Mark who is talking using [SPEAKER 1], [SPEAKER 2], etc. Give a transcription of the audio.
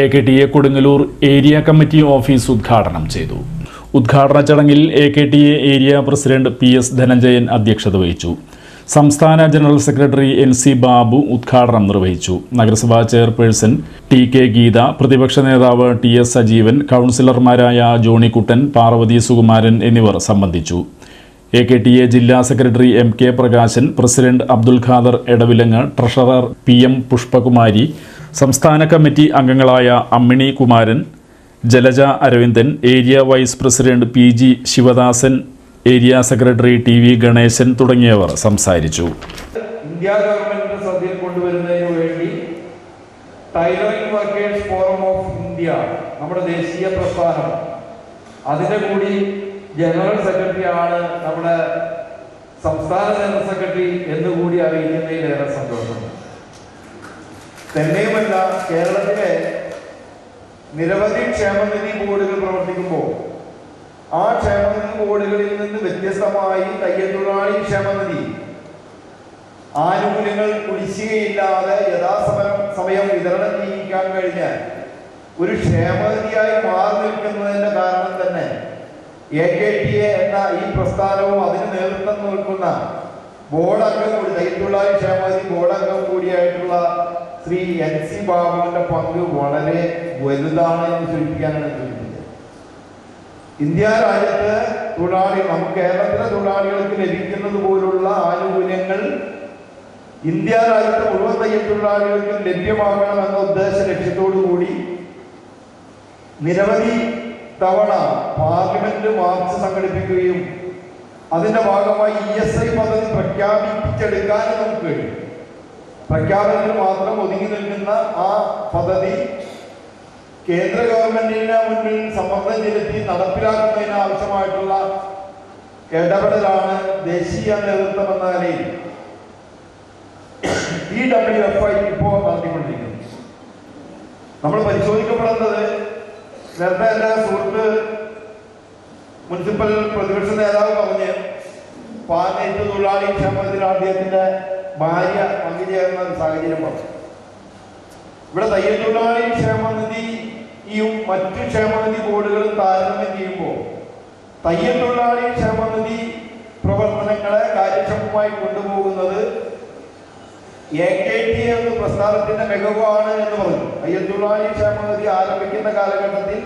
[SPEAKER 1] A K T A Kodungallur area committee office ഉദ്ഘാടനം ചെയ്തു. ഉദ്ഘാടന ചടങ്ങിൽ A K T A area president P S Dhananjayan അധ്യക്ഷത വഹിച്ചു. സംസ്ഥാന general secretary N C Babu ഉദ്ഘാടനം നിർവഹിച്ചു. നഗരസഭാ ചെയർപേഴ്സൺ ടി കെ ഗീത പ്രതിപക്ഷ നേതാവ് ടി എസ് സജീവൻ കൗൺസിലർമാരായ ജോണിക്കുട്ടൻ പാർവതി സുകുമാരൻ എന്നിവർ സംബന്ധിച്ചു. എ കെ ടി എ ജില്ലാ secretary M K Prakashan president Abdul Khader Edavilangu treasurer P M Pushpakumari സംസ്ഥാന കമ്മിറ്റി അംഗങ്ങളായ Ammini Kumaran Jalaja Aravindan area vice president P G Sivadasan area secretary T V Ganesan തുടങ്ങിയവർ സംസാരിച്ചു.
[SPEAKER 2] India ഗവൺമെന്റിന്റെ ശ്രദ്ധയിൽ കൊണ്ടുവരുന്നതിന് വേണ്ടി tailoring workers forum of India നമ്മുടെ ദേശീയ പ്രസ്ഥാനം അതിന്റെ കൂടി ജനറൽ സെക്രട്ടറി ആണ് നമ്മുടെ സംസ്ഥാന ജനറൽ സെക്രട്ടറി എന്നുകൂടി അറിയിക്കുന്നതിലേറെ സന്തോഷം. തന്നെയുമല്ല കേരളത്തിലെ നിരവധി ക്ഷേമനിധി ബോർഡുകൾ പ്രവർത്തിക്കുമ്പോൾ ആ ക്ഷേമനിധി ബോർഡുകളിൽ നിന്ന് വ്യത്യസ്തമായി തയ്യൽത്തൊഴിലാളി ക്ഷേമനിധി ആനുകൂല്യങ്ങൾ കുടിശ്ശികയില്ലാതെ യഥാസമയം സമയം വിതരണം ചെയ്യിക്കാൻ കഴിഞ്ഞാൽ ഒരു ക്ഷേമനിധിയായി മാറി നിൽക്കുന്നതിന്റെ കാരണം തന്നെ എ കെ ടി എ എന്ന ഈ പ്രസ്ഥാനവും അതിന് നേതൃത്വം നിൽക്കുന്ന ബോർഡ് അംഗം കൂടി തയ്യൽത്തൊഴിലാളി ക്ഷേമനിധി ബോർഡ് അംഗം കൂടിയായിട്ടുള്ള ശ്രീ എൻ സി ബാബുവിന്റെ പങ്ക് വളരെ വലുതാണ് എന്ന് സൂചിപ്പിക്കാനാണ് ഇന്ത്യ രാജ്യത്ത് തൊഴിലാളി നമുക്ക് കേരളത്തിലെ തൊഴിലാളികൾക്ക് ലഭിക്കുന്നത് പോലുള്ള ആനുകൂല്യങ്ങൾ ഇന്ത്യ രാജ്യത്തെ മുഴുവൻ തയ്യൽ തൊഴിലാളികൾക്ക് ലഭ്യമാകണം എന്ന ഉദ്ദേശ ലക്ഷ്യത്തോടു കൂടി നിരവധി തവണ പാർലമെന്റ് മാർച്ച് സംഘടിപ്പിക്കുകയും അതിന്റെ ഭാഗമായി ഇ എസ് ഐ പദ്ധതി പ്രഖ്യാപിപ്പിച്ചെടുക്കാനും നമുക്ക് കഴിയും. പ്രഖ്യാപനത്തിൽ മാത്രം ഒതുങ്ങി നിൽക്കുന്ന ആ പദ്ധതി കേന്ദ്ര ഗവൺമെന്റിന് മുന്നിൽ സമ്മർദ്ദം ചെലുത്തി നടപ്പിലാക്കുന്നതിന് ആവശ്യമായിട്ടുള്ള ഇടപെടലാണ് ദേശീയ നേതൃത്വം എന്ന നിലയിൽ ഇ ഡബ്ല്യു എഫ് ഐ ഇപ്പോൾ നടത്തിക്കൊണ്ടിരിക്കുന്നത്. നമ്മൾ പരിശോധിക്കപ്പെടുന്നത് നേരത്തെ എല്ലാ സുഹൃത്ത് മുനിസിപ്പൽ പ്രതിപക്ഷ നേതാവ് പറഞ്ഞ് പാനേറ്റ് തൊഴിലാളി ക്ഷേമത്തിൽ അദ്ദേഹത്തിന്റെ ഭാര്യ പങ്കുചേർന്ന സാഹചര്യം പറഞ്ഞു. ഇവിടെ തയ്യൽ തൊഴിലാളി ക്ഷേമനിധിയും മറ്റു ക്ഷേമനിധി ബോർഡുകളും താരതമ്യം ചെയ്യുമ്പോൾ തയ്യൽ തൊഴിലാളി ക്ഷേമനിധി പ്രവർത്തനങ്ങളെ കാര്യക്ഷമമായി കൊണ്ടുപോകുന്നത് എ കെ ടി എന്ന പ്രസ്ഥാനത്തിന്റെ മികവാണ് എന്ന് പറഞ്ഞു. തയ്യൽ തൊഴിലാളി ക്ഷേമനിധി ആരംഭിക്കുന്ന കാലഘട്ടത്തിൽ